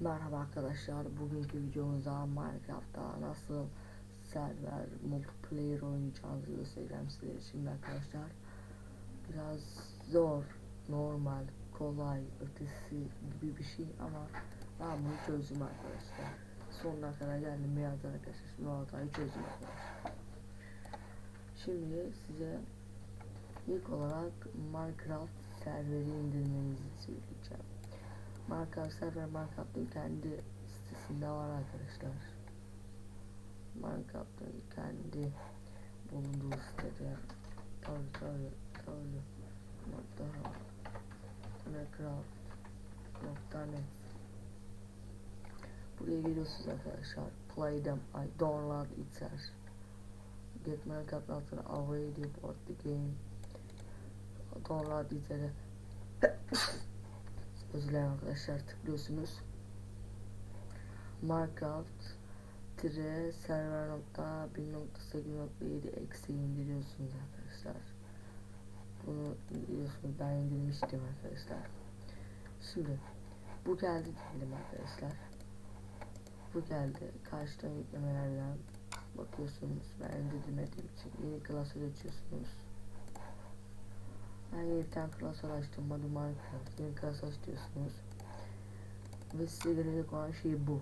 Merhaba arkadaşlar. Bugünkü videomuzda Minecraft'ta nasıl server multiplayer oynayacağınızı göstereceğim size. Şimdi arkadaşlar biraz zor, normal, kolay, ötesi gibi bir şey ama ben bunu çözdüm arkadaşlar. Sonuna kadar geldim biraz arkadaşlar. Şimdi hatayı çözdüm arkadaşlar. Şimdi size ilk olarak Minecraft serveri indirmenizi söyleyeceğim. Minecraft server Minecraft'ın kendi sitesinde var arkadaşlar. Minecraft'ın kendi bulunduğu sitede tabi tabi tabi nokta Minecraft nokta net Buraya geliyorsunuz arkadaşlar. Play them, I download it says. Get Minecraft altına already bought the game. Download it'e dilerim arkadaşlar tıklıyorsunuz. Minecraft tire server nokta 1.8.7 eksi indiriyorsunuz arkadaşlar. Bunu indiriyorsunuz. Ben indirmiştim arkadaşlar. Şimdi bu geldi diyelim arkadaşlar. Bu geldi. Karşıdan yüklemelerden bakıyorsunuz. Ben indirmediğim için yeni klasör açıyorsunuz. Ben yeni bir tane klasör açtım. Adı Minecraft. Yeni klasör açıyorsunuz. Ve size gelecek olan şey bu.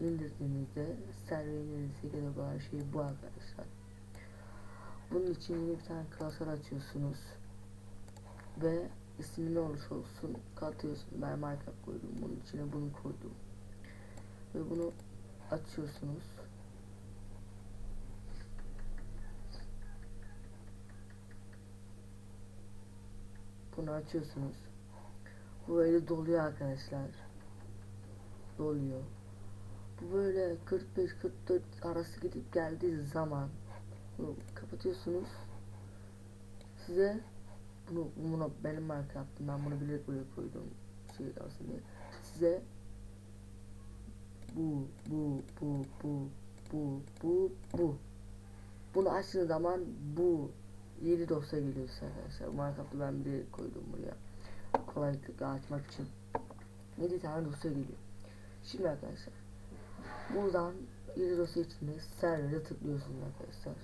İndirdiğinizde serverinize gelecek olan şey bu arkadaşlar. Bunun için yeni bir tane klasör açıyorsunuz. Ve ismi ne olursa olsun katıyorsunuz. Ben Minecraft koydum. Bunun içine bunu koydum. Ve bunu açıyorsunuz. Bunu açıyorsunuz. Bu böyle doluyor arkadaşlar. Doluyor. Bu böyle 45-44 arası gidip geldiği zaman bunu kapatıyorsunuz. Size bunu, bunu benim Minecraft'ım ben bunu bilerek buraya koydum şey diye. Size bu bu bu bu bu bu bu bunu açtığınız zaman bu 7 dosya geliyor size arkadaşlar. Minecraft'ı ben bir koydum buraya. Kolaylıkla açmak için. 7 tane dosya geliyor. Şimdi arkadaşlar. Buradan 7 dosya içinde servere tıklıyorsunuz arkadaşlar.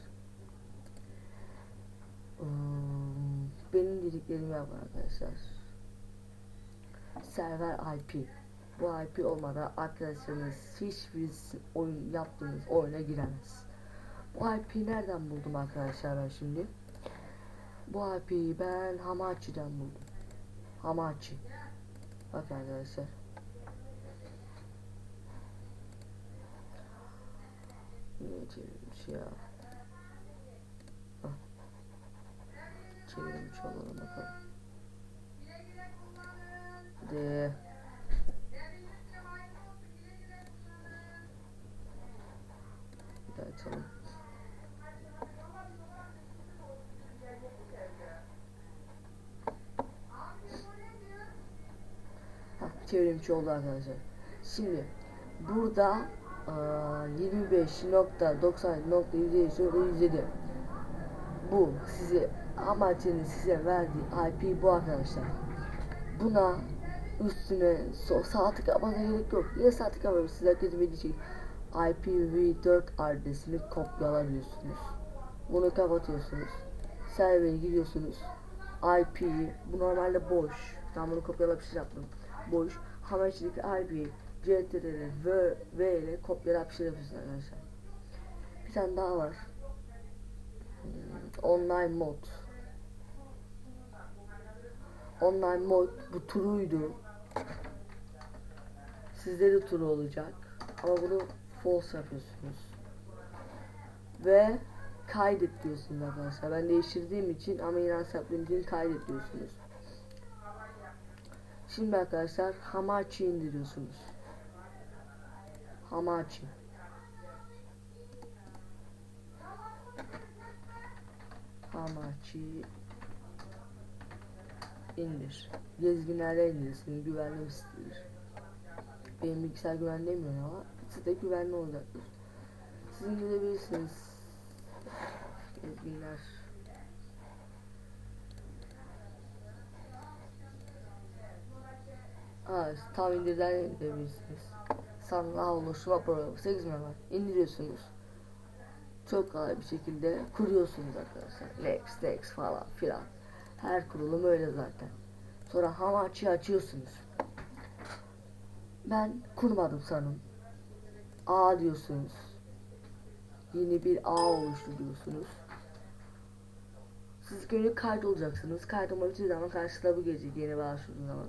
Hmm, Benim dediklerimi yapın arkadaşlar. Server IP. Bu IP olmadan arkadaşlarınız hiçbir oyun yaptığınız oyuna giremez. Bu IP'yi nereden buldum arkadaşlar ben şimdi? Bu IP'yi ben Hamachi'den buldum. Hamachi. Bak arkadaşlar. Niye çevirmiş ya? Çevirmiş oldu arkadaşlar. Şimdi burada eee, 25.90.107 bu size amacının size verdiği IP bu arkadaşlar. Buna üstüne so saati kapatmana gerek yok. Niye saati kapatıyorsunuz? Size herkes diyecek. IPv4 adresini kopyala diyorsunuz. Bunu kapatıyorsunuz. Servere giriyorsunuz. IP'yi bu normalde boş. Ben bunu kopyala bir şey yaptım. Boş. Hamachi'deki IP'yi CTRL V, V ile kopyala bir şey yapıyorsunuz arkadaşlar. Bir tane daha var. Hmm, Online mod. Online mod bu turuydu. Sizde de turu olacak. Ama bunu false yapıyorsunuz. Ve kaydet diyorsunuz arkadaşlar. Ben değiştirdiğim için ama yaptığım için kaydet diyorsunuz. Şimdi arkadaşlar Hamachi indiriyorsunuz. Hamachi. Hamachi indir. Gezginlerle indirsin. Güvenli bir sitedir. Benim bilgisayar güvenli demiyor ama site güvenli olacaktır. Siz indirebilirsiniz. Gezginler. Ha, tam indirden indirebilirsiniz. Sanal oluşturma programı 8 var. İndiriyorsunuz. Çok kolay bir şekilde kuruyorsunuz arkadaşlar. Next, next falan filan. Her kurulum öyle zaten. Sonra hamaçı açıyorsunuz. Ben kurmadım sanırım. A diyorsunuz. Yeni bir A oluşturuyorsunuz. Siz günlük kaydolacaksınız. Kaydolma bittiği zaman karşısına bu gelecek yeni başvurduğunuz zaman.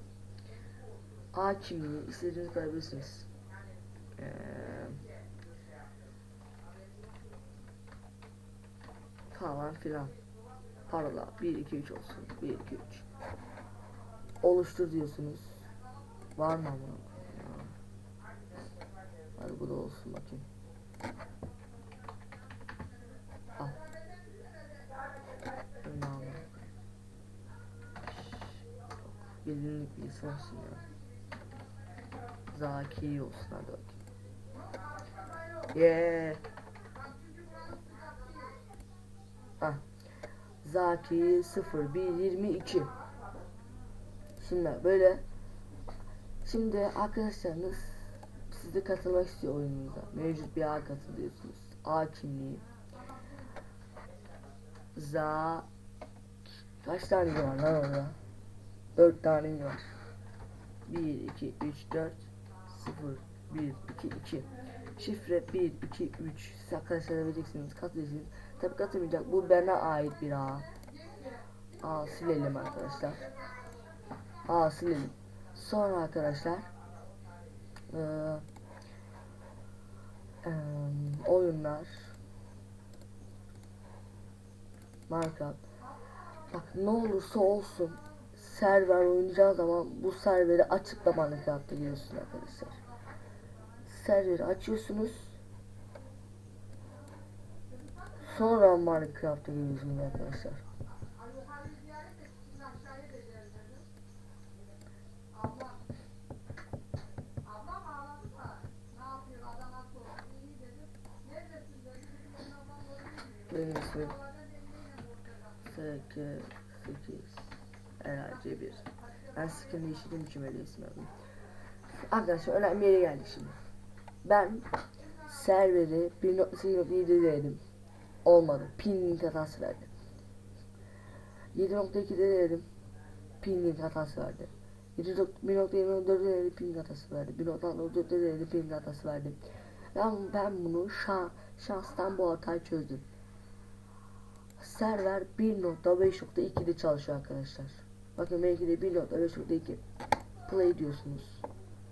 A kimliği istediğiniz koyabilirsiniz. Ee, falan filan. Parola 1 2 3 olsun. 1 2 3. Oluştur diyorsunuz. Var mı ama? Hadi bu da olsun bakayım. Al. Bilinlik birisi olsun ya. Zaki olsun hadi bakayım. Yeah. Ah. Zaki 0122. Şimdi böyle Şimdi arkadaşlarınız siz de katılmak istiyor oyununuza. Mevcut bir ağ katılıyorsunuz. A kimliği. Za Kaç tane var lan orada? 4 tane var. 1 2 3 4 0 1 2 2 Şifre 1 2 3 Siz arkadaşlar vereceksiniz katılıyorsunuz. Tabi katılmayacak. Bu bana ait bir ağ. Aa silelim arkadaşlar. Aa silelim. Sonra arkadaşlar eee, eee, oyunlar Minecraft Bak ne olursa olsun server oynayacağı zaman bu serveri açıklamanızı yaptırıyorsunuz arkadaşlar. Serveri açıyorsunuz. Sonra Minecraft'a giriyorsunuz arkadaşlar. Neyse. 8 8 enerji bir. Ben sıkıntı işledim kim öyle ismim. Arkadaşlar önemli yere geldik şimdi. Ben serveri 1.8.7'de Olmadı. Pinlink hatası verdi. 7.2'de denedim. Pinlink hatası verdi. 1.24'de denedim. Pinlink hatası verdi. 1.64'de denedim. Pinlink hatası verdi. Ben, ben bunu şan, şanstan bu hatayı çözdüm. Server 1.5.2'de çalışıyor arkadaşlar. Bakın belki de 1.5.2 play diyorsunuz.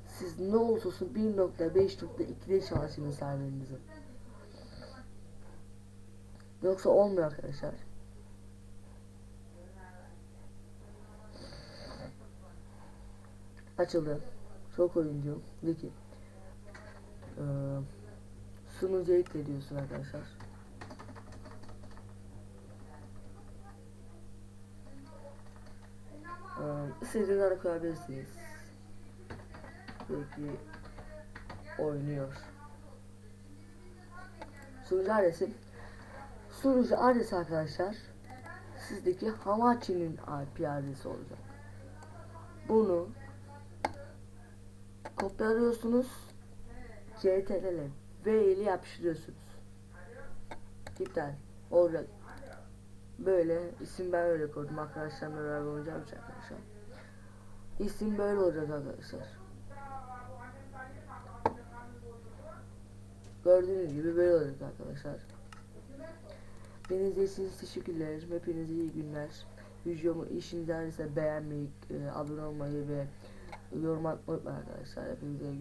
Siz ne olursa olsun 1.5.2'de çalışın serverinizi. Yoksa olmuyor arkadaşlar. Açıldı. Çok oyuncu. Wiki. Ee, sunucuya ekle diyorsun arkadaşlar. Ee, istediğiniz ara koyabilirsiniz. Belki oynuyor. Sunucu adresi Sunucu adresi arkadaşlar sizdeki Hamachi'nin IP adresi olacak. Bunu kopyalıyorsunuz CTRL V ile yapıştırıyorsunuz. İptal olacak. Böyle isim ben öyle koydum arkadaşlarımla beraber oynayacağım için arkadaşlar. İsim böyle olacak arkadaşlar. Gördüğünüz gibi böyle olacak arkadaşlar. Beni izlediğiniz teşekkürler. Hepinize iyi günler. Videomu işinize yararsa beğenmeyi, e, abone olmayı ve yorum atmayı unutmayın arkadaşlar. Hepinize iyi